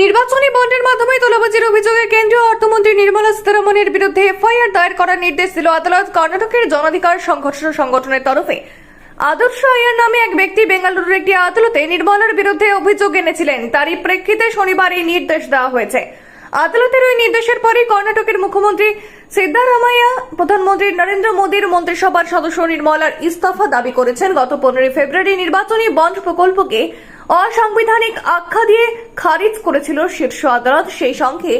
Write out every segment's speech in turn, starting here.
নির্বাচনী বন্ডের মাধ্যমে তোলাবাজির অভিযোগে কেন্দ্রীয় অর্থমন্ত্রী নির্মলা সীতারামনের বিরুদ্ধে এফআইআর দায়ের করার নির্দেশ দিল আদালত কর্ণাটকের জনাধিকার সংঘর্ষ সংগঠনের তরফে। আদর্শ আয়ার নামে এক ব্যক্তি বেঙ্গালুরুর একটি আদালতে নির্মলার বিরুদ্ধে অভিযোগ এনেছিলেন। তারই প্রেক্ষিতে শনিবার এই নির্দেশ দেওয়া হয়েছে। আদালতের ওই নির্দেশের পরই কর্ণাটকের মুখ্যমন্ত্রী সিদ্ধারামাইয়া, প্রধানমন্ত্রী নরেন্দ্র মোদীর মন্ত্রিসভার সদস্য নির্মলার ইস্তফা দাবি করেছেন। গত পনেরোই ফেব্রুয়ারি নির্বাচনী বন্ড প্রকল্পকে অসাংবিধানিক আখ্যা দিয়ে খারিজ করেছিল শীর্ষ আদালত। সেই সঙ্গে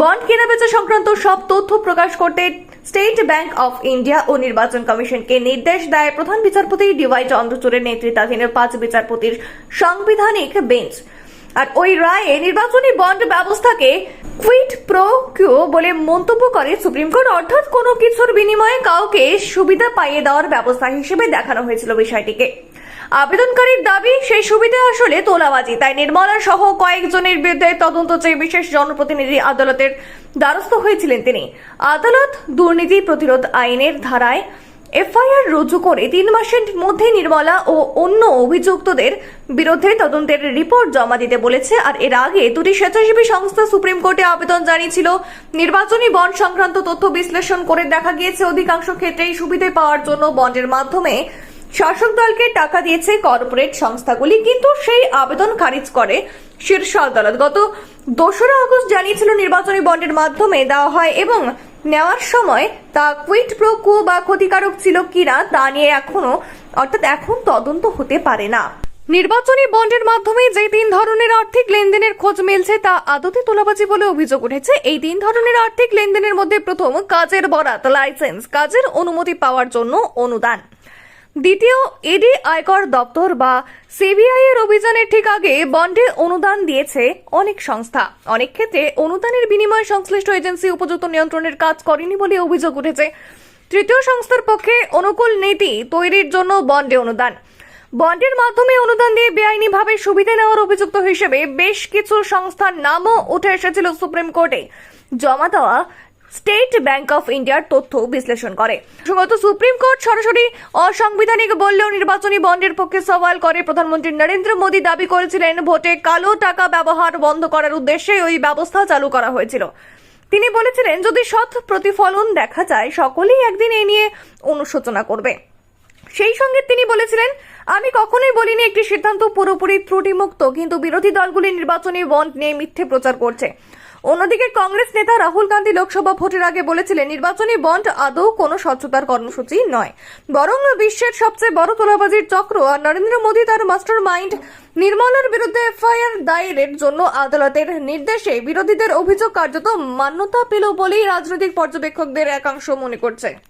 বন্ড কেনাবেচা সংক্রান্ত সব তথ্য প্রকাশ করতে স্টেট ব্যাংক অফ ইন্ডিয়া ও নির্বাচন কমিশনকে নির্দেশ দেয় প্রধান বিচারপতি ডিওয়াই চন্দ্রচূড়ের নেতৃত্বাধীন পাঁচ বিচারপতির সাংবিধানিক বেঞ্চ। আর ওই রায়ে নির্বাচনী বন্ড ব্যবস্থাকে কুইট প্রো কিউ বলে মন্তব্য করে সুপ্রিম কোর্ট। অর্থাৎ কোনো কিছুর বিনিময়ে কাউকে সুবিধা পাইয়ে দেওয়ার ব্যবস্থা হিসেবে দেখানো হয়েছিল বিষয়টিকে। আবেদনকারীর দাবি, সেই সুবিধা আসলে তোলাবাজি। তাই নির্মলা সহ কয়েকজনের বিরুদ্ধে তদন্ত চেয়ে বিশেষ জনপ্রতিনিধি আদালতের দ্বারস্থ হয়েছিলেন তিনি। আদালত দুর্নীতি প্রতিরোধ আইনের ধারায় এফআইআর রুজু করে তিন মাসের মধ্যে নির্মলা ও অন্য অভিযুক্তদের বিরুদ্ধে তদন্তের রিপোর্ট জমা দিতে বলেছে। আর এর আগে দুটি স্বেচ্ছাসেবী সংস্থা সুপ্রিম কোর্টে আবেদন জানিয়েছিল, নির্বাচনী বন্ড সংক্রান্ত তথ্য বিশ্লেষণ করে দেখা গিয়েছে। অধিকাংশ ক্ষেত্রেই সুবিধে পাওয়ার জন্য বন্ডের মাধ্যমে শাসক দলকে টাকা দিয়েছে কর্পোরেট সংস্থাগুলি, কিন্তু সেই আবেদন খারিজ করে শীর্ষ আদালত গত দোসরা আগস্ট জানিয়েছিল নির্বাচনী বন্ডের মাধ্যমে দেওয়া হয় এবং নেওয়ার সময় তা কুইট প্রো বা ক্ষতিকারক ছিল কিনা তা নিয়ে এখনও, অর্থাৎ এখন তদন্ত হতে পারে না। নির্বাচনী বন্ডের মাধ্যমে যে তিন ধরনের আর্থিক লেনদেনের খোঁজ মিলছে তা আদতে তোলাবাজি বলে অভিযোগ উঠেছে। এই তিন ধরনের আর্থিক লেনদেনের মধ্যে প্রথম, কাজের বরাত লাইসেন্স কাজের অনুমতি পাওয়ার জন্য অনুদান। দ্বিতীয় ইডি আয়কর দপ্তর বা সিবিআই এর অভিযানের ঠিক আগে বন্ডে অনুদান দিয়েছে অনেক সংস্থা। অনেক ক্ষেত্রে অনুদানের বিনিময়ে সংশ্লিষ্ট এজেন্সি উপযুক্ত নিয়ন্ত্রণের কাজ করেনি বলে অভিযোগ উঠেছে। তৃতীয় সংস্থার পক্ষে অনুকূল নীতি তৈরির জন্য বন্ডে অনুদান। বন্ডের মাধ্যমে অনুদান দিয়ে বেআইনিভাবে সুবিধা নেওয়ার অভিযুক্ত হিসেবে বেশ কিছু সংস্থার নামও উঠে এসেছিল সুপ্রিম কোর্টে। জমা দেওয়া স্টেট ব্যাংক অফ ইন্ডিয়ার তথ্য বিশ্লেষণ করে। প্রসঙ্গত সুপ্রিম কোর্ট সরাসরি অসাংবিধানিক বললেও নির্বাচনী বন্ডের পক্ষে সওয়াল করে প্রধানমন্ত্রী নরেন্দ্র মোদী দাবি করেছিলেন, ভোটে কালো টাকা ব্যবহার বন্ধ করার উদ্দেশ্যে ওই ব্যবস্থা চালু করা হয়েছিল। তিনি বলেছিলেন, যদি সৎ প্রতিফলন দেখা যায়, সকলেই একদিন এই নিয়ে অনুশোচনা করবে। সেই সঙ্গে তিনি বলেছিলেন, আমি কখনোই বলিনি একটি সিদ্ধান্ত পুরোপুরি ত্রুটিমুক্ত, কিন্তু বিরোধী দলগুলি নির্বাচনী বন্ড নিয়ে মিথ্যে প্রচার করছে। অন্যদিকে কংগ্রেস নেতা রাহুল গান্ধী লোকসভা ভোটের আগে বলেছিলেন, নির্বাচনী বন্ড আদৌ কোনো স্বচ্ছতার কর্মসূচি নয়। বরং বিশ্বের সবচেয়ে বড় তোলাবাজির চক্র আর নরেন্দ্র মোদী তার মাস্টার মাইন্ড নির্মলার বিরুদ্ধে এফআইআর দায়েরের জন্য আদালতের নির্দেশে বিরোধীদের অভিযোগ কার্যত মান্যতা পেল বলেই রাজনৈতিক পর্যবেক্ষকদের একাংশ মনে করছে।